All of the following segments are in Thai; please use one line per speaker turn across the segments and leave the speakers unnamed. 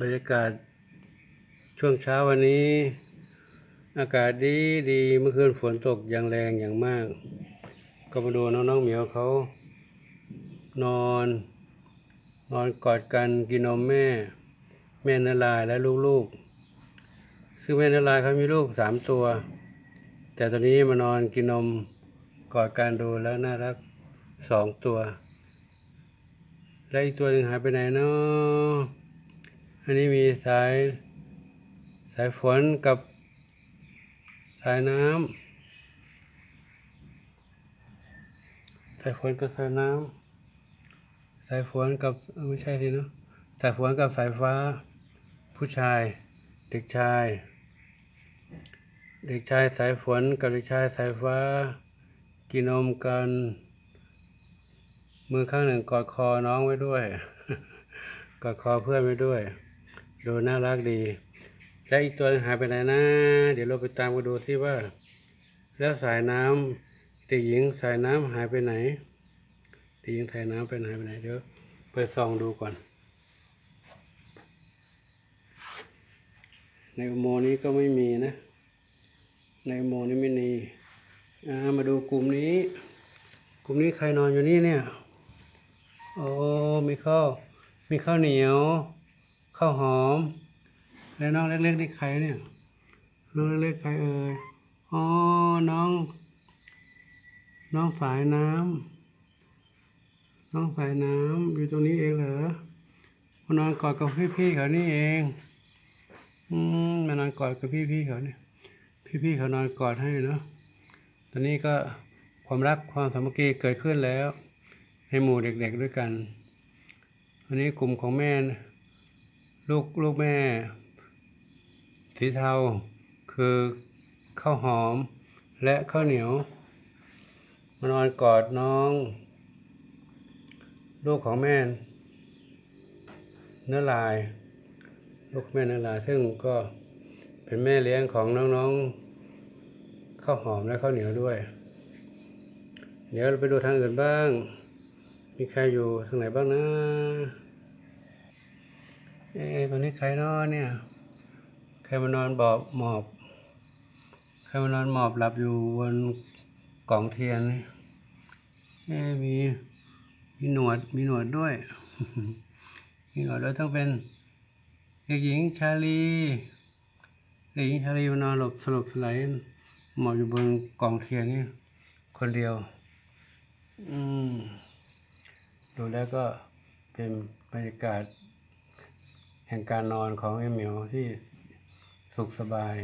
บรรยากาศช่วงเช้าวันนี้ อากาศดีดีเมื่อคืนฝนตกอย่างแรงอย่างมาก ก็มาดูน้องๆเหมียวเขา นอน นอนกอดกันกินนมแม่ แม่นารายและลูกๆซึ่งแม่นารายเขามีลูกสามตัว แต่ตอนนี้มานอนกินนมกอดกันดูแล้วน่ารักสองตัว แล้วอีกตัวหนึ่งหายไปไหนเนาะ อันนี้มีสายสายฝนกับสายน้ำสายฝนกับสายน้ำสายฝนกับไม่ใช่สิเนาะสายฝนกับสายฟ้า ผู้ชาย เด็กชาย เด็กชายสายฝนกับเด็กชายสายฟ้า กินนมกัน มือข้างหนึ่งกอดคอน้องไว้ด้วยกอดคอเพื่อนไว้ด้วย ดูน่ารักดี และอีกตัวหายไปไหนนะ เดี๋ยวเราไปตามกันดูที่ว่า แล้วสายน้ำเด็กหญิงสายน้ำหายไปไหนเด็กหญิงสายน้ำไปไหนไปไหนเดี๋ยวไปส่องดูก่อน ในอุโมงค์นี้ก็ไม่มีนะ ในอุโมงค์นี้ไม่มีอ่ามาดูกลุ่มนี้ กลุ่มนี้ใครนอนอยู่นี่เนี่ย โอ้มีข้าวมีข้าวเหนียว ข้าวหอม แล้วน้องเล็กๆนี่ใครเนี่ย น้องเล็กๆใครเอ่ย อ๋อ น้อง น้องสายน้ำน้องสายน้ำอยู่ตรงนี้เองเหรอมานอนกอดกับพี่ๆเขานี่เอง อืมมานอนกอดกับพี่ๆเขาเนี่ย พี่ๆเขานอนกอดให้เนาะ ตอนนี้ก็ความรักความสามัคคีเกิดขึ้นแล้ว ในหมู่เด็กๆด้วยกันวันนี้กลุ่มของแม่ ลูกลูกแม่ สีเทา คือข้าวหอม และข้าวเหนียวมานอนกอดน้อง ลูกของแม่ เนื้อลาย ลูกแม่เนื้อลาย ซึ่งก็เป็นแม่เลี้ยงของน้องๆข้าวหอมและข้าวเหนียวด้วย เดี๋ยวเราไปดูทางอื่นบ้าง มีใครอยู่ทางไหนบ้างนะ เอ๊ะตอนนี้ใครนอนเนี่ย ใครมานอนบอบหมอบ ใครมานอนหมอบหลับอยู่บนกล่องเทียนนี่เอ๊ะมีมีหนวดมีหนวดด้วย มีหนวดด้วยต้องเป็นเด็กหญิงชาลีเด็กหญิงชาลีมานอนหลบสลบสลายหมอบอยู่บนกล่องเทียนนี่คนเดียว อืมดูแล้วก็เป็นบรรยากาศ แห่งการนอนของไอ้เหมียวที่สุขสบาย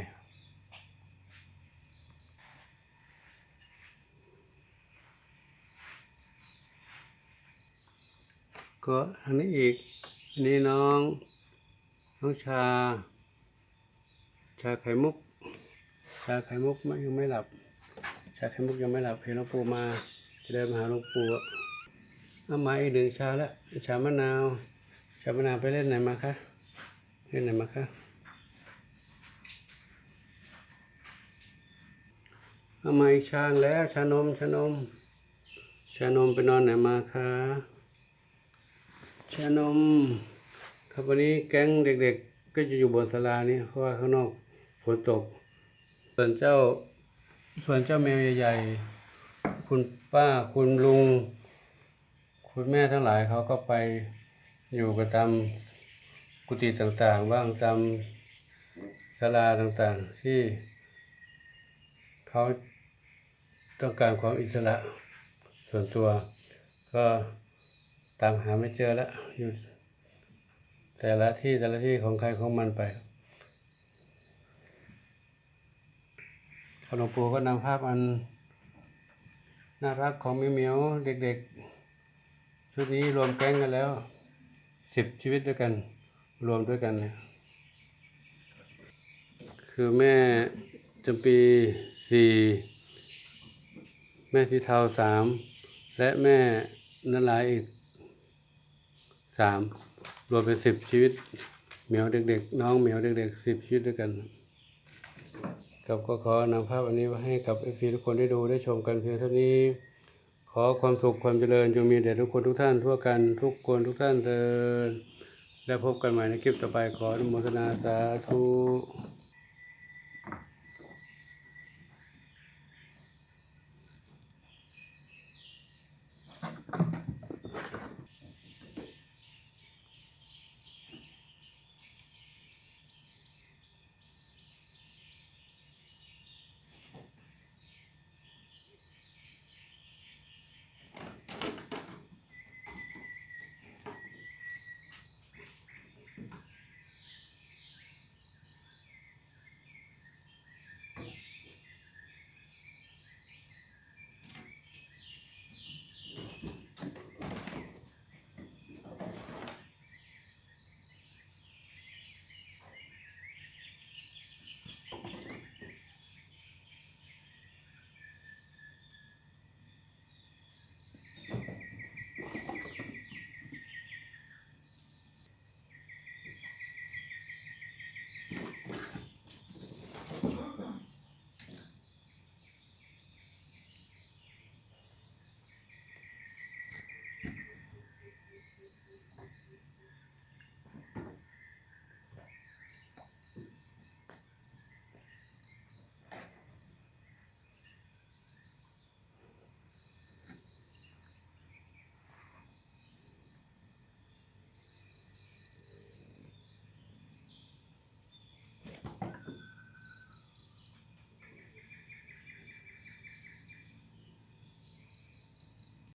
ก็ทางนี้อีกนนี้น้อง น้องชา ชาไข่มุก ชาไข่มุกยังไม่หลับ ชาไข่มุกยังไม่หลับเห็นหลวงปู่มา จะเดินมาหาหลวงปู่เอามาอีกหนึ่งชาและชามะนาวชามะนาวไปเล่นไหนมาคะ เล่นไหนมาคะเอามาอีกชาแล้วชานมชานมชานมไปนอนไหนมาคะชานมครับวันนี้แก๊งเด็กๆ ก็จะอยู่บนศาลานี้เพราะว่าข้างนอกฝนตก ส่วนเจ้า ส่วนเจ้าแมวใหญ่ๆ คุณป้าคุณลุง คุณแม่ทั้งหลายเขาก็ไปอยู่กันตาม กุฏิต่างๆบ้างตามศาลาต่างๆ ที่เขาต้องการความอิสระส่วนตัว ก็ตามหาไม่เจอแล้วอยู่แต่ละที่แต่ละที่ของใครของมันไปหลวงปู่ก็นำภาพอันน่ารักของมวเมียวเด็กๆชุดนี้รวมแก๊งกันแล้วสิบชีวิตด้วยกัน รวมด้วยกันเนี่ยคือแม่จำปีสี่แม่สีเทาสามและแม่นลายอีกสามรวมเป็นสิบชีวิตเหมียวเด็กๆ น้องเหมียวเด็กๆสิบชีวิตด้วยกันกับก็ขอนำภาพอันนี้ไว้ให้กับเอฟซีทุกคนได้ดูได้ชมกันเพียงเท่านี้ ขอความสุขความเจริญจงมีแด่ทุกคนทุกท่านทั่วกันทุกคนทุกท่านเถิด แล้วพบกันใหม่ในคลิปต่อไปขออนุโมทนาสาธุ